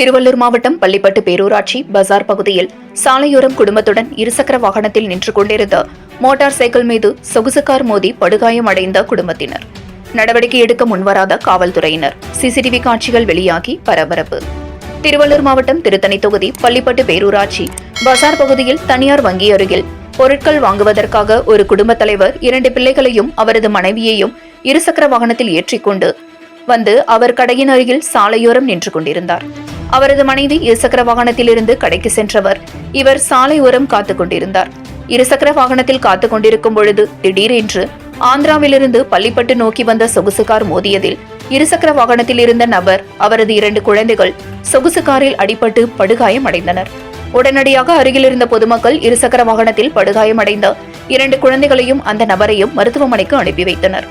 திருவள்ளூர் மாவட்டம் பள்ளிப்பட்டு பேரூராட்சி பஜார் பகுதியில் சாலையோரம் குடும்பத்துடன் இருசக்கர வாகனத்தில் நின்று கொண்டிருந்த மோட்டார் சைக்கிள் மீது சொகுசு கார் மோதி படுகாயமடைந்த குடும்பத்தினர். நடவடிக்கை எடுக்க முன்வராத காவல்துறையினர். சிசிடிவி காட்சிகள் வெளியாகி பரபரப்பு. திருவள்ளூர் மாவட்டம் திருத்தணி தொகுதி பள்ளிப்பட்டு பேரூராட்சி பஜார் பகுதியில் தனியார் வங்கி அருகில் பொருட்கள் வாங்குவதற்காக ஒரு குடும்பத் தலைவர் இரண்டு பிள்ளைகளையும் அவரது மனைவியையும் இருசக்கர வாகனத்தில் ஏற்றிக்கொண்டு வந்து அவர் கடையின் அருகில் சாலையோரம் நின்று கொண்டிருந்தார். அவரது மனைவி இருசக்கர வாகனத்திலிருந்து கடைக்கு சென்றவர். இவர் சாலை ஓரம் காத்துக் கொண்டிருந்தார். இருசக்கர வாகனத்தில் காத்துக் கொண்டிருக்கும் பொழுது திடீரென்று ஆந்திராவிலிருந்து பள்ளிப்பட்டு நோக்கி வந்த சொகுசு கார் மோதியதில் இருசக்கர வாகனத்தில் இருந்த நபர் அவரது இரண்டு குழந்தைகள் சொகுசு காரில் அடிபட்டு படுகாயம் அடைந்தனர் உடனடியாக அருகில் இருந்த பொதுமக்கள் இருசக்கர வாகனத்தில் படுகாயமடைந்த இரண்டு குழந்தைகளையும் அந்த நபரையும் மருத்துவமனைக்கு அனுப்பி வைத்தனர்.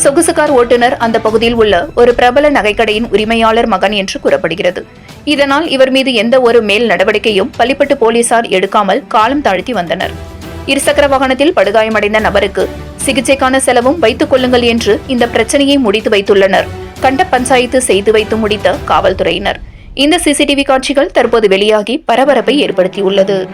சொகுசுகார் ஓட்டுநர் அந்த பகுதியில் உள்ள ஒரு பிரபல நகைக்கடையின் உரிமையாளர் மகன் என்று கூறப்படுகிறது. இதனால் இவர் மீது எந்த ஒரு மேல் நடவடிக்கையும் பள்ளிப்பட்டு போலீசார் எடுக்காமல் காலம் தாழ்த்தி வந்தனர். இருசக்கர வாகனத்தில் படுகாயமடைந்த நபருக்கு சிகிச்சைக்கான செலவும் வைத்துக் கொள்ளுங்கள் என்று இந்த பிரச்சனையை முடித்து வைத்துள்ளனர். கண்ட பஞ்சாயத்து செய்து வைத்து முடித்த காவல்துறையினர். இந்த சிசிடிவி காட்சிகள் தற்போது வெளியாகி பரபரப்பை ஏற்படுத்தியுள்ளது.